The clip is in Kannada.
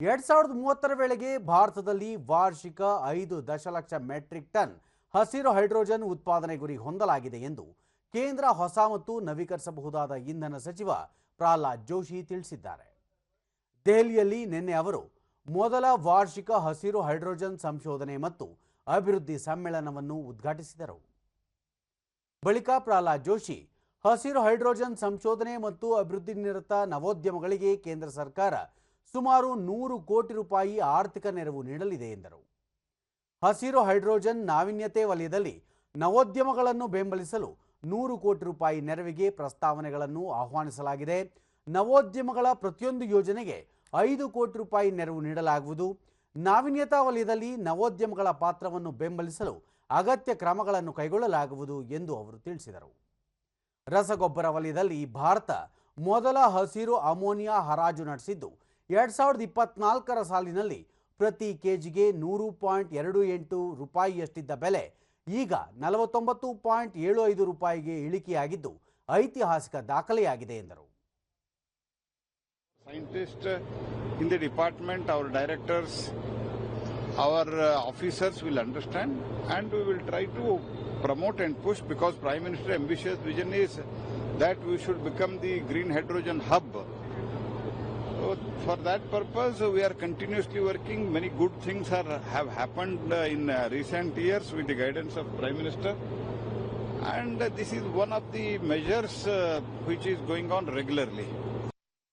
ಎರಡ್ ಸಾವಿರದ ಮೂವತ್ತರ ವೇಳೆಗೆ ಭಾರತದಲ್ಲಿ ವಾರ್ಷಿಕ ಐದು ದಶಲಕ್ಷ ಮೆಟ್ರಿಕ್ ಟನ್ ಹಸಿರು ಹೈಡ್ರೋಜನ್ ಉತ್ಪಾದನೆ ಗುರಿ ಹೊಂದಲಾಗಿದೆ ಎಂದು ಕೇಂದ್ರ ಹೊಸ ಮತ್ತು ನವೀಕರಿಸಬಹುದಾದ ಇಂಧನ ಸಚಿವ ಪ್ರಹ್ಲಾದ್ ಜೋಶಿ ತಿಳಿಸಿದ್ದಾರೆ. ದೆಹಲಿಯಲ್ಲಿ ನಿನ್ನೆ ಅವರು ಮೊದಲ ವಾರ್ಷಿಕ ಹಸಿರು ಹೈಡ್ರೋಜನ್ ಸಂಶೋಧನೆ ಮತ್ತು ಅಭಿವೃದ್ಧಿ ಸಮ್ಮೇಳನವನ್ನು ಉದ್ಘಾಟಿಸಿದರು. ಬಳಿಕ ಪ್ರಹ್ಲಾದ್ ಜೋಶಿ, ಹಸಿರು ಹೈಡ್ರೋಜನ್ ಸಂಶೋಧನೆ ಮತ್ತು ಅಭಿವೃದ್ಧಿ ನಿರತ ನವೋದ್ಯಮಗಳಿಗೆ ಕೇಂದ್ರ ಸರ್ಕಾರ ಸುಮಾರು ನೂರು ಕೋಟಿ ರೂಪಾಯಿ ಆರ್ಥಿಕ ನೆರವು ನೀಡಲಿದೆ ಎಂದರು. ಹಸಿರು ಹೈಡ್ರೋಜನ್ ನಾವೀನ್ಯತೆ ವಲಯದಲ್ಲಿ ನವೋದ್ಯಮಗಳನ್ನು ಬೆಂಬಲಿಸಲು ನೂರು ಕೋಟಿ ರೂಪಾಯಿ ನೆರವಿಗೆ ಪ್ರಸ್ತಾವನೆಗಳನ್ನು ಆಹ್ವಾನಿಸಲಾಗಿದೆ. ನವೋದ್ಯಮಗಳ ಪ್ರತಿಯೊಂದು ಯೋಜನೆಗೆ ಐದು ಕೋಟಿ ರೂಪಾಯಿ ನೆರವು ನೀಡಲಾಗುವುದು. ನಾವೀನ್ಯತಾ ವಲಯದಲ್ಲಿ ನವೋದ್ಯಮಗಳ ಪಾತ್ರವನ್ನು ಬೆಂಬಲಿಸಲು ಅಗತ್ಯ ಕ್ರಮಗಳನ್ನು ಕೈಗೊಳ್ಳಲಾಗುವುದು ಎಂದು ಅವರು ತಿಳಿಸಿದರು. ರಸಗೊಬ್ಬರ ವಲಯದಲ್ಲಿ ಭಾರತ ಮೊದಲ ಹಸಿರು ಅಮೋನಿಯಾ ಹರಾಜು ನಡೆಸಿದ್ದು ಎರಡ್ ಸಾವಿರದ ಇಪ್ಪತ್ನಾಲ್ಕರ ಸಾಲಿನಲ್ಲಿ ಪ್ರತಿ ಕೆಜಿಗೆ ನೂರು ಪಾಯಿಂಟ್ ಎರಡು ಎಂಟು ರೂಪಾಯಿಯಷ್ಟಿದ್ದ ಬೆಲೆ ಈಗ ನಲವತ್ತೊಂಬತ್ತು ಪಾಯಿಂಟ್ ಏಳು ಐದು ರೂಪಾಯಿಗೆ ಇಳಿಕೆಯಾಗಿದ್ದು ಐತಿಹಾಸಿಕ ದಾಖಲೆಯಾಗಿದೆ ಎಂದರು. Scientist in the department our directors our officers will understand and we will try to promote and push because prime minister ambitious vision is that we should become the green hydrogen hub So for that purpose, we are continuously working. Many good things are have happened uh, in uh, recent years with the guidance of Prime Minister. And this is one of the measures uh, which is going on regularly.